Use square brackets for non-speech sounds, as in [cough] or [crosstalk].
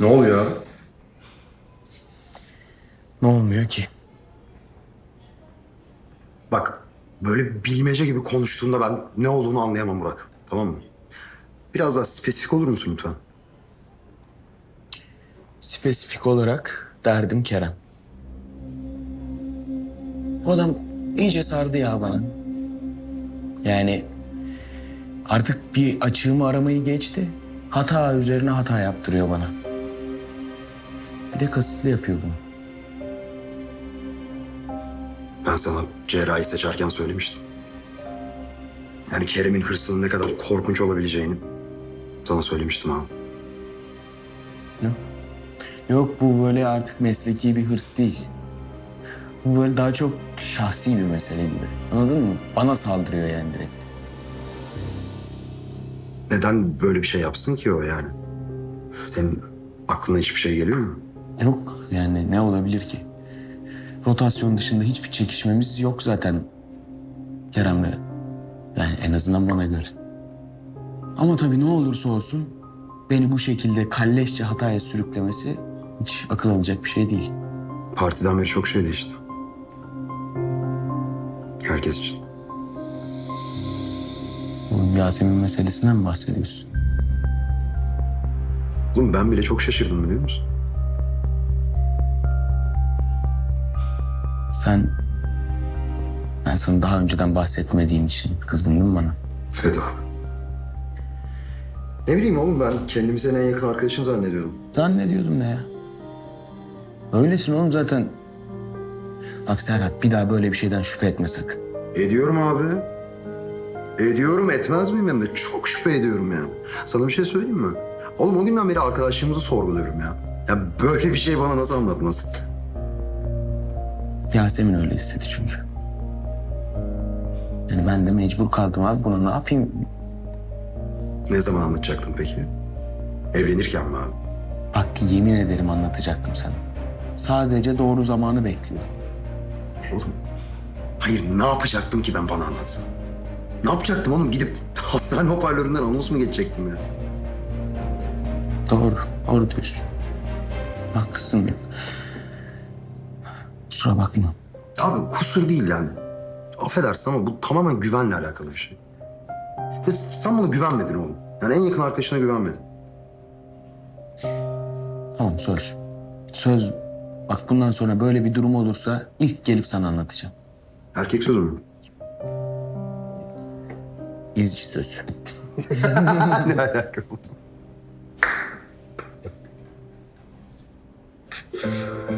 Ne oluyor? Ne olmuyor ki? Bak böyle bilmece gibi konuştuğunda ben ne olduğunu anlayamam Burak. Tamam mı? Biraz daha spesifik olur musun lütfen? Spesifik olarak derdim Kerem. O adam iyice sardı ya bana. Yani artık bir açığımı aramayı geçti. Hata üzerine hata yaptırıyor bana. Bir de kasıtlı yapıyor bunu. Ben sana cerrahi seçerken söylemiştim. Yani Kerem'in hırsının ne kadar korkunç olabileceğini sana söylemiştim abi. Yok. Yok bu böyle artık mesleki bir hırs değil. Bu böyle daha çok şahsi bir mesele gibi. Anladın mı? Bana saldırıyor yani direkt. Neden böyle bir şey yapsın ki o yani? Senin aklına hiçbir şey geliyor mu? Yok yani ne olabilir ki? Rotasyon dışında hiçbir çekişmemiz yok zaten Kerem'le. Yani en azından bana göre. Ama tabii ne olursa olsun beni bu şekilde kalleşçe hataya sürüklemesi hiç akıl alacak bir şey değil. Partiden beri çok şey değişti. Herkes için. Bu Yasemin meselesinden mi bahsediyorsun? Oğlum ben bile çok şaşırdım biliyor musun? Sen... Ben sana daha önceden bahsetmediğim için kızdın değil mi bana? Evet abi. Ne bileyim oğlum ben kendimi senin en yakın arkadaşın zannediyordum. Zannediyordum ne ya? Öylesin oğlum zaten. Bak Serhat bir daha böyle bir şeyden şüphe etme sakın. Ediyorum abi. Ediyorum etmez miyim hem de çok şüphe ediyorum ya. Sana bir şey söyleyeyim mi? Oğlum o günden beri arkadaşlığımızı sorguluyorum ya. Ya böyle bir şey bana nasıl anlatmazsın? Yasemin öyle istedi çünkü. Yani ben de mecbur kaldım abi buna ne yapayım? Ne zaman anlatacaktın peki? Evlenirken mi abi? Bak yemin ederim anlatacaktım sana. Sadece doğru zamanı bekliyorum. Oğlum. Hayır ne yapacaktım ki ben bana anlatsın? Ne yapacaktım oğlum? Gidip hastane hoparlöründen anons mu geçecektim ya? Doğru, doğru diyorsun. Haklısın. Kusura bakma. Abi kusur değil yani. Affedersin ama bu tamamen güvenle alakalı bir şey. Ya Sen bana güvenmedin oğlum. Yani en yakın arkadaşına güvenmedin. Tamam söz. Söz. Bak bundan sonra böyle bir durum olursa ilk gelip sana anlatacağım. Erkek sözü mü? İzci söz. [laughs] ne alaka bu? [laughs]